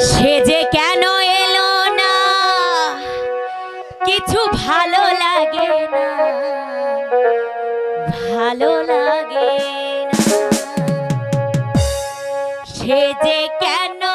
সে যে কেন এলো না? কিছু ভালো লাগে না। ভালো লাগে না। সে যে কেন